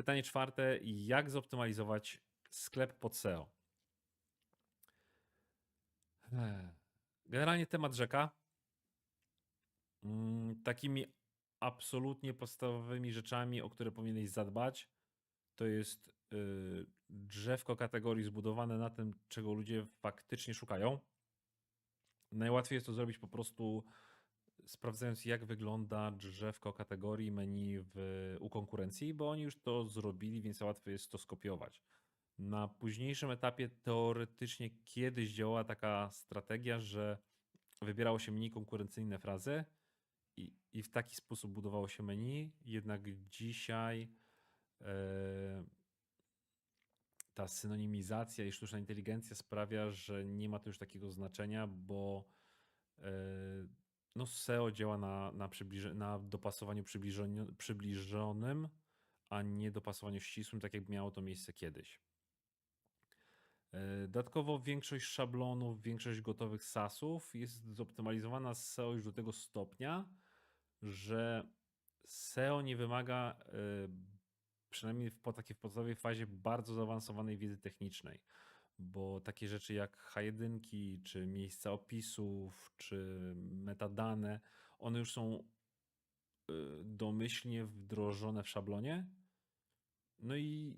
Pytanie czwarte, jak zoptymalizować sklep pod SEO? Generalnie temat rzeka. Mm, Takimi absolutnie podstawowymi rzeczami, o które powinieneś zadbać, to jest y, drzewko kategorii zbudowane na tym, czego ludzie faktycznie szukają. Najłatwiej jest to zrobić po prostu sprawdzając, jak wygląda drzewko kategorii menu w, u konkurencji, bo oni już to zrobili, więc łatwo jest to skopiować. Na późniejszym etapie teoretycznie kiedyś działała taka strategia, że wybierało się mniej konkurencyjne frazy i, i w taki sposób budowało się menu, jednak dzisiaj e, ta synonimizacja i sztuczna inteligencja sprawia, że nie ma to już takiego znaczenia, bo e, no SEO działa na, na, przybliże, na dopasowaniu przybliżonym, a nie dopasowaniu ścisłym, tak jak miało to miejsce kiedyś. E, Dodatkowo większość szablonów, większość gotowych SaaSów jest zoptymalizowana z SEO już do tego stopnia, że SEO nie wymaga, e, przynajmniej w takiej w podstawowej fazie, bardzo zaawansowanej wiedzy technicznej, bo takie rzeczy jak H1, czy miejsca opisów, czy metadane, one już są e, domyślnie wdrożone w szablonie. No i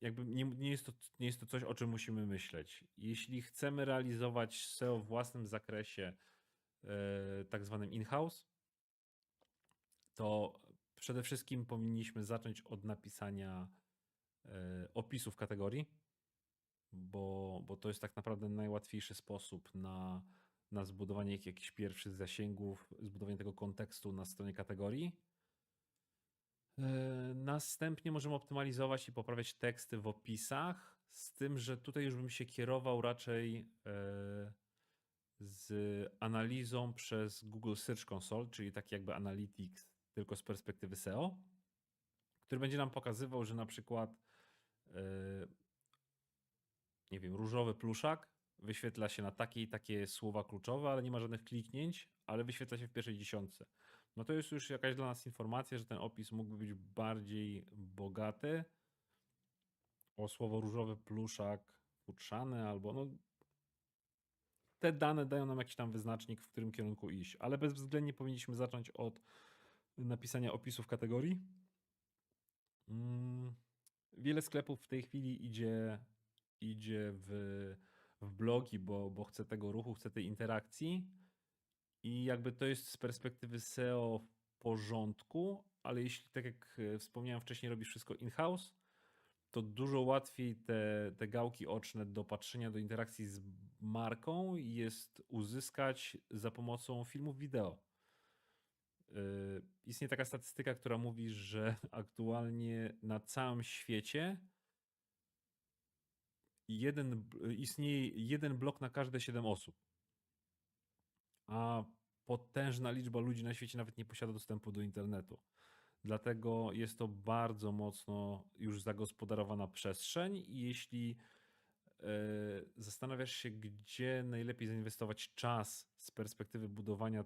jakby nie, nie, jest to, nie jest to coś, o czym musimy myśleć. Jeśli chcemy realizować SEO w własnym zakresie, e, tak zwanym in-house, to przede wszystkim powinniśmy zacząć od napisania e, opisów kategorii, bo, bo to jest tak naprawdę najłatwiejszy sposób na, na zbudowanie jak- jakichś pierwszych zasięgów, zbudowanie tego kontekstu na stronie kategorii. E, Następnie możemy optymalizować i poprawiać teksty w opisach, z tym, że tutaj już bym się kierował raczej e, z analizą przez Google Search Console, czyli tak jakby Analytics, tylko z perspektywy SEO, który będzie nam pokazywał, że na przykład e, nie wiem, różowy pluszak wyświetla się na takie i takie słowa kluczowe, ale nie ma żadnych kliknięć, ale wyświetla się w pierwszej dziesiątce. No to jest już jakaś dla nas informacja, że ten opis mógłby być bardziej bogaty o słowo różowy pluszak futrzany albo no te dane dają nam jakiś tam wyznacznik, w którym kierunku iść, ale bezwzględnie powinniśmy zacząć od napisania opisów kategorii. Mm, Wiele sklepów w tej chwili idzie, idzie w, w blogi, bo, bo chce tego ruchu, chce tej interakcji. I jakby to jest z perspektywy SEO w porządku, ale jeśli, tak jak e, wspomniałem wcześniej, robisz wszystko in-house, to dużo łatwiej te, te gałki oczne do patrzenia, do interakcji z marką jest uzyskać za pomocą filmów wideo. Yy, Istnieje taka statystyka, która mówi, że aktualnie na całym świecie jeden, istnieje jeden blok na każde 7 osób. A potężna liczba ludzi na świecie nawet nie posiada dostępu do internetu. Dlatego jest to bardzo mocno już zagospodarowana przestrzeń i jeśli e, zastanawiasz się, gdzie najlepiej zainwestować czas z perspektywy budowania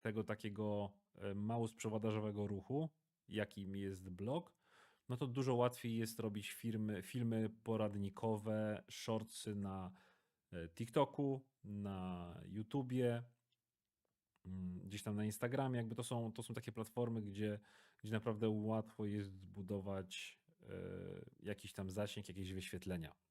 tego takiego e, mało sprzedażowego ruchu, jakim jest blog, no to dużo łatwiej jest robić firmy, filmy poradnikowe, shortsy na e, TikToku, na YouTubie, mm, gdzieś tam na Instagramie. Jakby to są, to są takie platformy, gdzie, gdzie naprawdę łatwo jest zbudować e, jakiś tam zasięg, jakieś wyświetlenia.